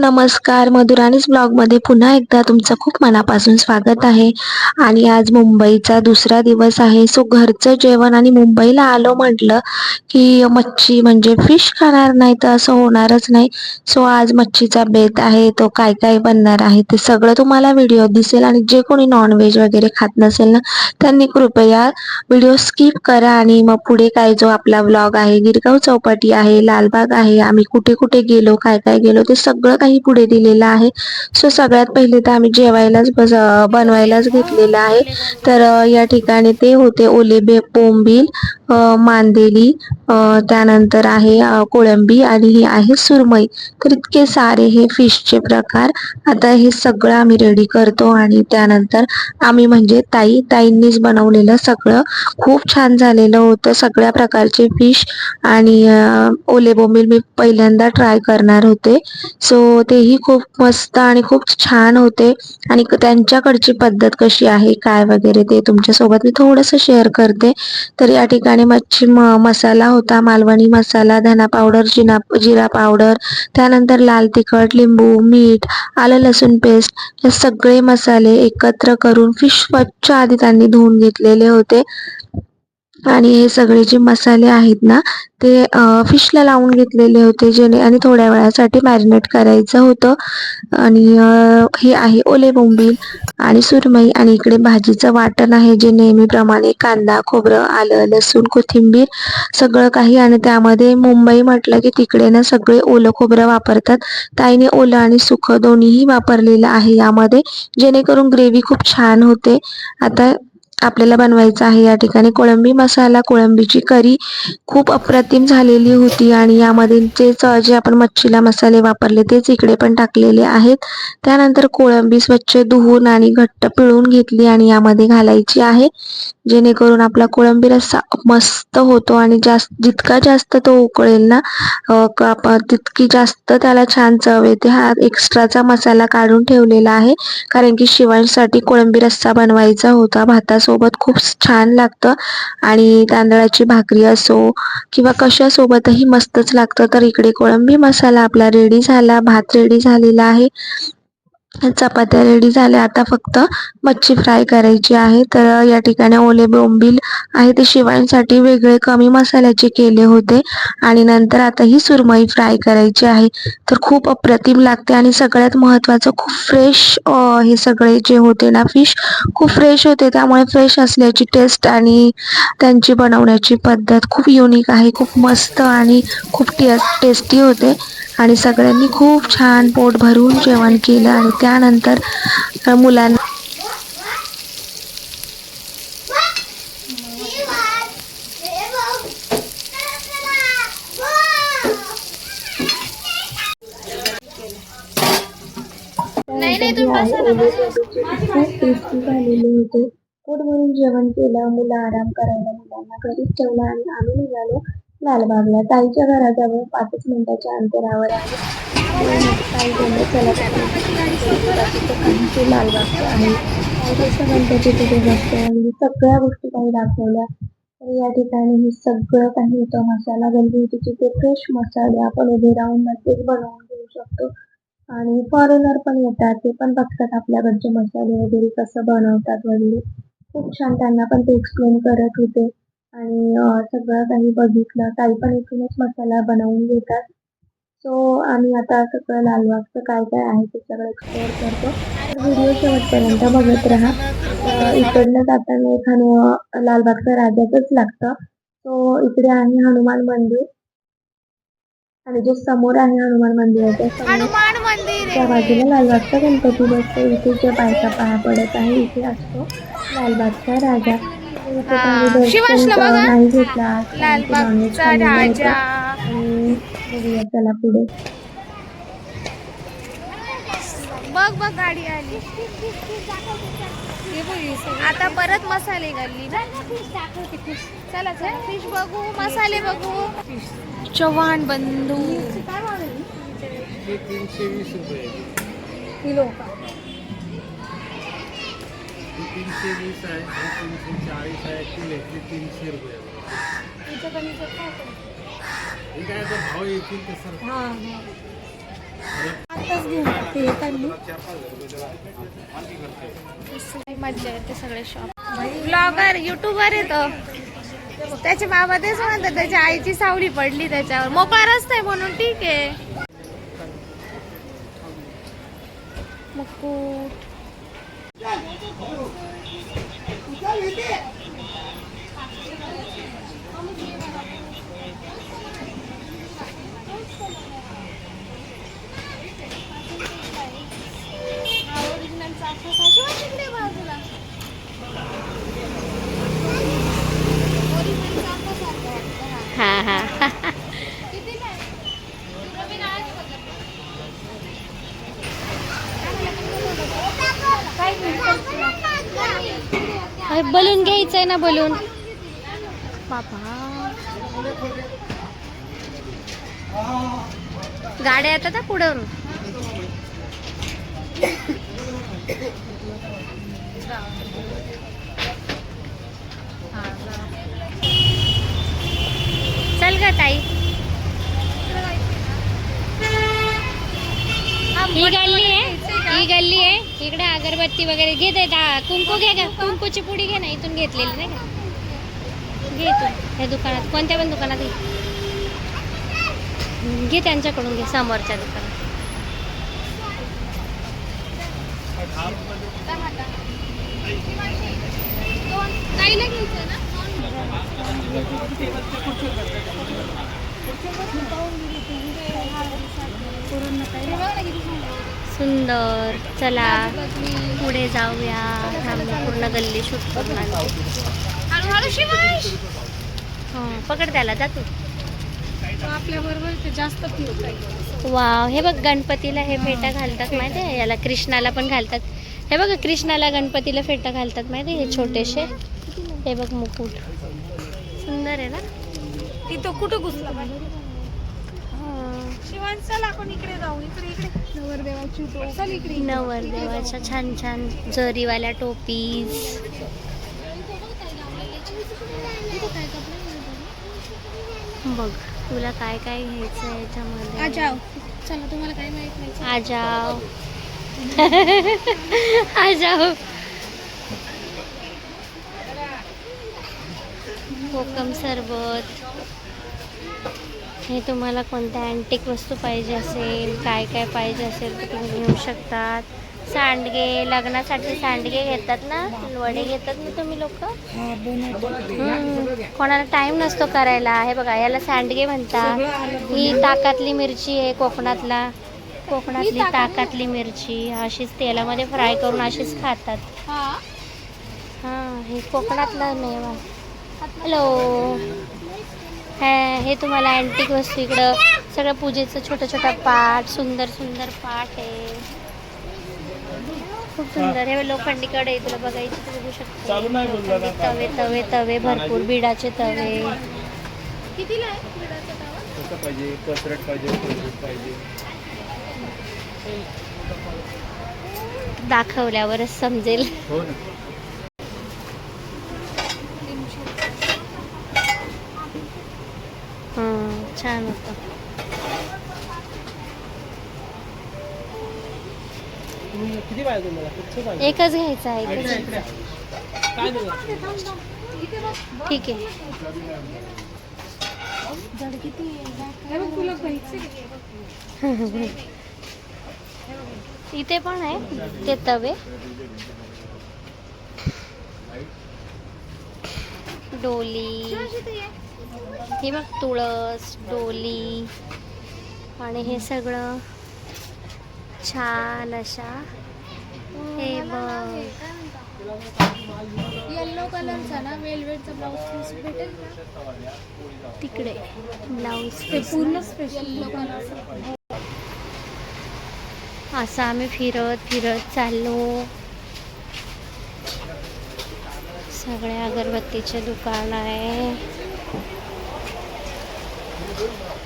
नमस्कार मधुराणीच ब्लॉगमध्ये पुन्हा एकदा तुमचं खूप मनापासून स्वागत आहे. आणि आज मुंबईचा दुसरा दिवस आहे. सो घरचं जेवण आणि मुंबईला आलो म्हटलं की मच्छी म्हणजे फिश खाणार नाही तर असं होणारच नाही. सो आज मच्छीचा बेत आहे. तो काय काय बनणार आहे ते सगळं तुम्हाला व्हिडिओ दिसेल. आणि जे कोणी नॉनव्हेज वगैरे खात नसेल ना त्यांनी कृपया व्हिडिओ स्किप करा. आणि मग पुढे काय जो आपला व्लॉग आहे गिरगाव चौपाटी आहे लालबाग आहे आम्ही कुठे कुठे गेलो काय काय गेलो ते सगळं काही पुढे दिलेलं आहे. सो सगळ्यात पहिले तर आम्ही जेवायलाच बस बनवायलाच घेतलेलं आहे. तर या ठिकाणी ते होते ओले बे बोंबील. मांदेली त्यानंतर आहे कोळंबी आणि ही आहे सुरमई. तर इतके सारे हे फिशचे प्रकार. आता हे सगळं आम्ही रेडी करतो आणि त्यानंतर आम्ही म्हणजे ताई ताईंनीच बनवलेलं सगळं. खूप छान झालेलं होतं सगळ्या प्रकारचे फिश आणि ओले बोंबील मी पहिल्यांदा ट्राय करणार होते. सो तेही खूप मस्त आणि खूप छान होते. आणि त्यांच्याकडची पद्धत कशी आहे काय वगैरे ते तुमच्यासोबत मी थोडंसं शेअर करते. तर या ठिकाणी मच्छी म मसाला होता मालवणी मसाला धना पावडर जिना जिरा पावडर त्यानंतर लाल तिखट लिंबू मीठ आलं लसूण पेस्ट हे सगळे मसाले एकत्र करून फिश स्वच्छ आधी त्यांनी धुवून घेतलेले होते. आणि हे सगळे जे मसाले आहेत ना ते फिशला लावून घेतलेले होते जेणे आणि थोड्या वेळासाठी मॅरिनेट करायचं होतं. आणि हे आहे ओले बोंबील आणि सुरमई आणि इकडे भाजीचं वाटण आहे जे नेहमीप्रमाणे कांदा खोबरं आलं लसूण कोथिंबीर सगळं काही आणि त्यामध्ये मुंबई म्हटलं की तिकडे ना सगळे ओलं खोबरं वापरतात. ताईने ओलं आणि सुखं दोन्हीही वापरलेलं आहे यामध्ये जेणेकरून ग्रेव्ही खूप छान होते. आता आपल्याला बनवायचं आहे. या ठिकाणी कोळंबी मसाला कोळंबीची करी खूप अप्रतिम झालेली होती आणि यामध्ये तेच जे आपण मच्छीला मसाले वापरले तेच इकडे पण टाकलेले आहेत. त्यानंतर कोळंबी स्वच्छ धुवून आणि घट्ट पिळून घेतली आणि यामध्ये घालायची आहे. जेणेकरून आपला कोळंबी रस्सा मस्त होतो आणि जास्त जितका जास्त तो उकळेल ना क- तितकी जास्त त्याला छान चव येते. हा एक्स्ट्राचा मसाला काढून ठेवलेला आहे. कारण की शिवांसाठी कोळंबी रस्सा बनवायचा होता. भातासोबत खूप छान लागतं. आणि तांदळाची भाकरी असो किंवा कशासोबतही मस्तच लागतं. तर इकडे कोळंबी मसाला आपला रेडी झाला. भात रेडी झालेला आहे. चपात्या रेडी झाल्या. आता फक्त मच्छी फ्राय करायची आहे. तर या ठिकाणी ओले बोंबील आहे. ते शिवायसाठी वेगळे कमी मसाल्याचे केले होते. आणि नंतर आता ही सुरमई फ्राय करायची आहे. तर खूप अप्रतिम लागते. आणि सगळ्यात महत्त्वाचं खूप फ्रेश हे सगळे जे होते ना फिश खूप फ्रेश होते. त्यामुळे फ्रेश असल्याची टेस्ट आणि त्यांची बनवण्याची पद्धत खूप युनिक आहे. खूप मस्त आणि खूप टे टेस्टी होते. आणि सगळ्यांनी खूप छान पोट भरून जेवण केलं आणि त्यानंतर मुलांना. खूप टेस्टी झालेले होते पोट भरून जेवण केलं मुलं आराम करायला मुलांना घरीच ठेवलं आणि आम्ही निघालो लालबागला ताईच्या घराजवळ पाचच मिनिटाच्या अंतरावर आहे. ताई बोलले चला ते आहे काही गणपती तिथे म्हणजे बसतो सगळ्या गोष्टी काही दाखवल्या. तर या ठिकाणी हे सगळं काही होतं मसाला गल्ली होती. तिथे फ्रेश मसाले आपण उभे राहून नक्कीच बनवून घेऊ शकतो. आणि फॉरेनर पण येतात. ते पण बघतात आपल्याकडचे मसाले वगैरे कसं बनवतात वगैरे. खूप छान त्यांना पण ते एक्सप्लेन करत होते. आणि सगळं काही बघितलं. काही पण इथूनच मसाला बनवून घेतात. सो आम्ही आता सगळं लालबागचं काय काय आहे ते सगळं एक्सप्लोअर करतो. तर व्हिडिओ शेवटपर्यंत बघत राहा. इकडनं जाताना एक हनु लालबागचा राजाचंच लागतं. सो इकडे आहे हनुमान मंदिर. आणि जे समोर आहे हनुमान मंदिराच्या समोर हनुमान मंदिर त्या बाजूला लालबागचा गणपती बसतो. इथे ज्या बायका पाया पडत आहे इथे असतो लालबागचा राजा. शिवांशला बघा. की लालबागचा राजा. चला पुढे बघ बघ गाडी आली. आता परत मसाले घालली ना. चला चला. फिश बघू मसाले बघू. चव्हाण बंधू. किलो ही तीनशे वीस आहे ही तीनशे चाळीस आहे किलो ही तीनशे रुपये. हे काय तर भाव येतील तसं मज्जा येते सगळे शॉप ब्लॉगर युट्यूबर येतो त्याचे बाबा तेच म्हणतात त्याच्या आईची सावली पडली त्याच्यावर. मोकळा रस्ता आहे म्हणून ठीक आहे. मुकुट. 站住不许动警原地 आहे ना बलून? बाबा गाड्या येतात ना पुढं चल ग ताई ही गल्ली आहे ही गल्ली आहे इकडे अगरबत्ती वगैरे घेत आहेत कुंकू घे का? कुंकूची पुडी घे ना इथून घेतलेली नाही का? घे इथून या दुकानात कोणत्या पण दुकानात घे. घे त्यांच्याकडून घे समोरच्या दुकानात. ना सुंदर. चला पुढे जाऊया. थांब पूर्ण गल्ली शूट करून हं, पकड त्याला जा तू. आपल्या बरोबर ते जास्त फिरत वाव हे बघ गणपतीला हे फेटा घालतात माहिती आहे याला कृष्णाला पण घालतात. हे बघ कृष्णाला गणपतीला फेटा घालतात माहिती आहे हे छोटेसे. हे बघ मुकुट. सुंदर आहे ना? तिथं कुठं घुसला. शिवान चल आपण इकडे जाऊ. इकडे इकडे. नवरदेवाची टोप. चल इकडे. नवरदेवाच्या छान छान जरीवाल्या टोपीज. बघ तुला काय काय घ्यायचं आहे याच्यामध्ये? आजाव. चला तुम्हाला काय माहीत नाही. आ जाओ आ जाओ कोकम सरबत. हे तुम्हाला कोणत्या अँटिक वस्तू पाहिजे असेल काय काय पाहिजे असेल तर तुम्ही घेऊ शकतात. सांडगे लग्नासाठी सांडगे घेतात ना? वडे घेतात ना तुम्ही लोक? कोणाला टाइम नसतो करायला. हे बघा याला सांडगे म्हणतात. ही ताकातली मिरची आहे कोकणातला. कोकणातली ताकातली? मिरची. अशीच तेलामध्ये फ्राय करून अशीच खातात. हा. हां हे कोकणातला मेवा. हॅलो हे हे तुम्हाला अँटिक वस्तू इकडं. सगळं पूजेचं छोटं छोटं पाट सुंदर सुंदर पाट आहे. खूप सुंदर. हे लोखंडी कडे तुला बघायची तू बघू शकतो. तवे तवे तवे भरपूर बिडाचे तवे. कितीला आहे बिडाचा तवा? कसं पाहिजे कसरट पाहिजे कसरट पाहिजे. दाखवल्यावरच समजेल. हो ना हां छान होतं. एकच घ्यायचा आहे एकच. ठीक आहे. हे इथे पण आहे ते तवे. डोली. हे बघ तुळस डोली आणि हे सगळं छान अशा हे बघ. येल्लो कलरचा ना वेलवेटचा ब्लाऊज पीस भेटेल का? तिकडे ब्लाऊज ते पूर्ण स्पेशल येल्लो कलर असं आम्ही फिरत फिरत चाललो. सगळे अगरबत्तीचे दुकान आहे. Good luck.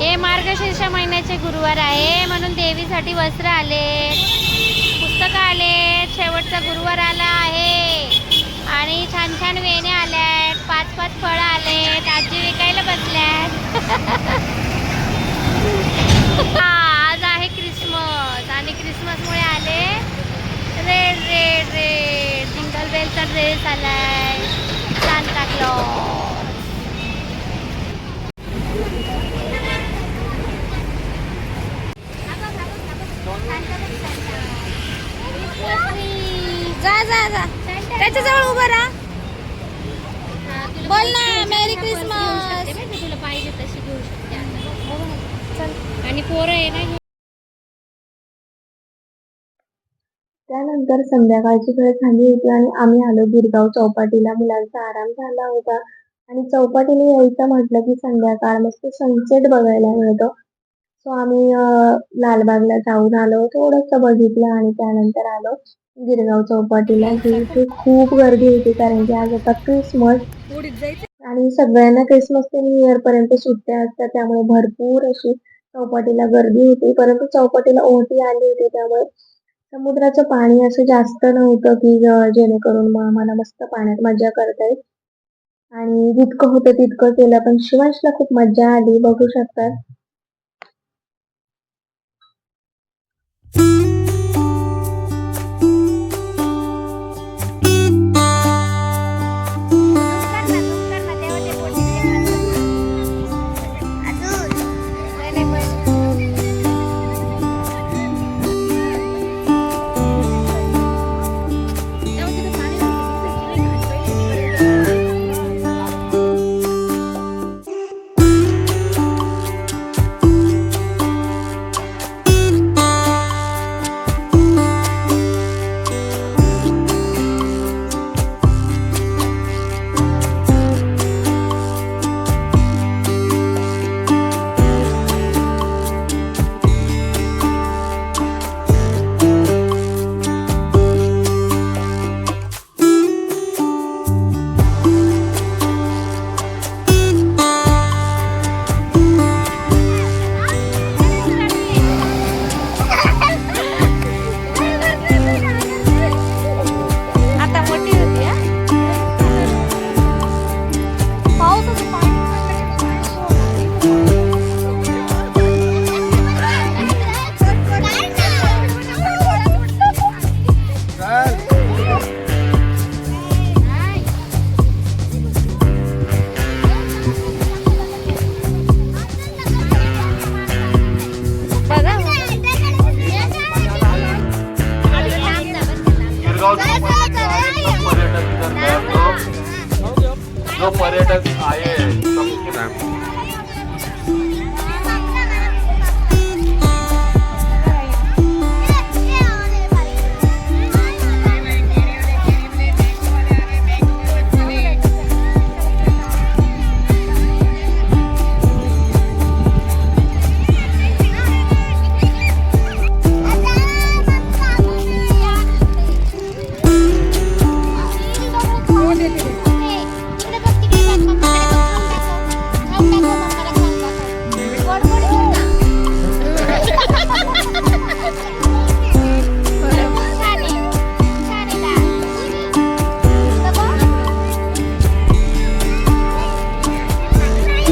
हे. मार्गशीर्ष महिन्याचे गुरुवार आहे. म्हणून देवीसाठी वस्त्र आले. पुस्तकं आले. शेवटचा गुरुवार आला आहे. आणि छान छान वेण्या आल्या पाच पाच फळं आलेत. आजी विकायला बसल्यात. आज आहे क्रिसमस. आणि क्रिसमसमुळे आले रेड रेड रेड เป็นซะรือสะแลซานตาคลอ त्यानंतर संध्याकाळची वेळ झाली होती आणि आम्ही आलो गिरगाव चौपाटीला. मुलांचा आराम झाला होता आणि चौपाटीला यायचं म्हटलं की संध्याकाळ मस्त सनसेट बघायला मिळतो. सो आम्ही लालबागला जाऊन आलो थोडंसं बघितलं आणि त्यानंतर आलो गिरगाव चौपाटीला. ही खूप गर्दी होती कारण की आज आता क्रिसमस आणि सगळ्यांना क्रिसमस ते न्यू इयर पर्यंत सुट्ट्या असतात त्यामुळे भरपूर अशी चौपाटीला गर्दी होती. परंतु चौपाटीला ओटी आली होती त्यामुळे समुद्राचं पाणी असं जास्त नव्हतं की जेणेकरून मग आम्हाला मस्त पाण्यात मजा करता येईल. आणि जितकं होतं तितकं केलं पण शिवांशला खूप मजा आली बघू शकतात.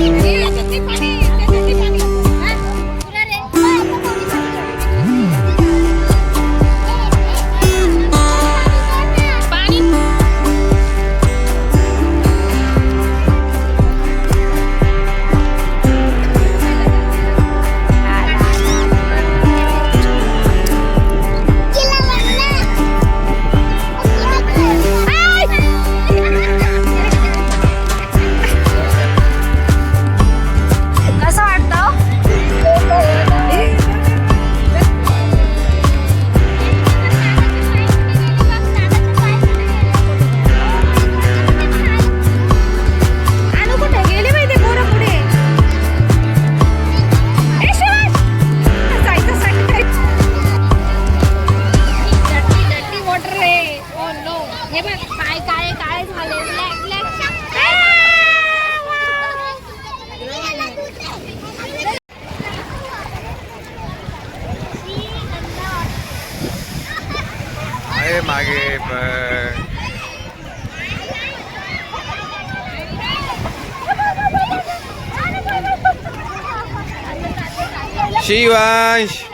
Sí. Siłaś!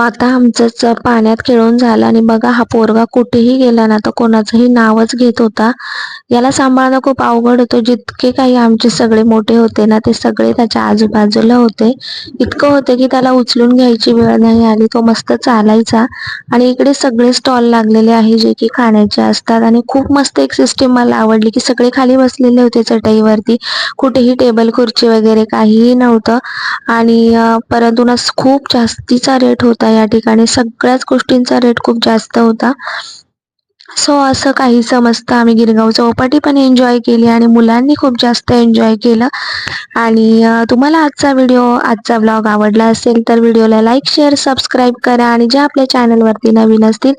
आता आमचंच पाण्यात खेळून झालं आणि बघा हा पोरगा कुठेही गेला ना तर कोणाचंही नावच घेत होता. याला सांभाळणं खूप अवघड होतं. जितके काही आमचे सगळे मोठे होते ना ते सगळे त्याच्या आजूबाजूला होते. इतकं होते की त्याला उचलून घ्यायची वेळ नाही आली. तो मस्त चालायचा. आणि इकडे सगळे स्टॉल लागलेले आहे जे की खाण्याचे असतात. आणि खूप मस्त एक सिस्टीम मला आवडली की सगळे खाली बसलेले होते चटईवरती. कुठेही टेबल खुर्ची वगैरे काहीही नव्हतं. आणि परंतु ना खूप जास्तीचा रेट होता. या ठिकाणी सगळ्याच गोष्टींचा रेट खूप जास्त होता. सो असं काही समजतं. आम्ही गिरगाव चौपाटी पण एन्जॉय केली आणि मुलांनी खूप जास्त एन्जॉय केलं. आणि तुम्हाला आजचा व्हिडिओ आजचा ब्लॉग आवडला असेल तर व्हिडिओला लाईक शेअर सबस्क्राईब करा आणि जे आपल्या चॅनलवरती नवीन असतील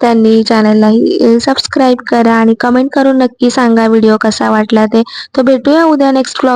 त्यांनी चॅनललाही सबस्क्राईब करा आणि कमेंट करून नक्की सांगा व्हिडिओ कसा वाटला ते. तर भेटूया उद्या नेक्स्ट ब्लॉग